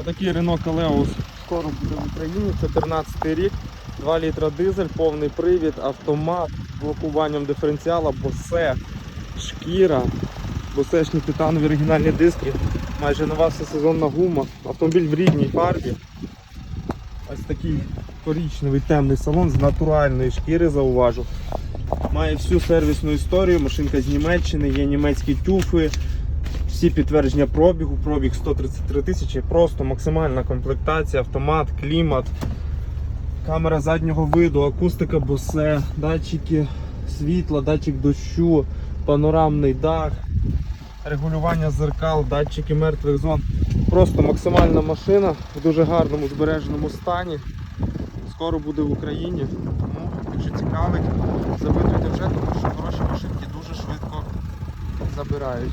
Отакий Renault Калеус скоро буде в Україні, 14 рік, 2 літра дизель, повний привід, автомат з блокуванням диференціала, босе, шкіра, босешні титанові оригінальні диски, майже нова всесезонна гума, автомобіль в рідній фарбі. Ось такий коричневий темний салон з натуральної шкіри, зауважу. Має всю сервісну історію, машинка з Німеччини, є німецькі тюфи, всі підтвердження пробігу, пробіг 133 тисячі, просто максимальна комплектація, автомат, клімат, камера заднього виду, акустика босе, датчики світла, датчик дощу, панорамний дах, регулювання зеркал, датчики мертвих зон. Просто максимальна машина в дуже гарному збереженому стані. Скоро буде в Україні. Тому, якщо цікавить, запитуйте вже, тому що хороші машинки дуже швидко забирають.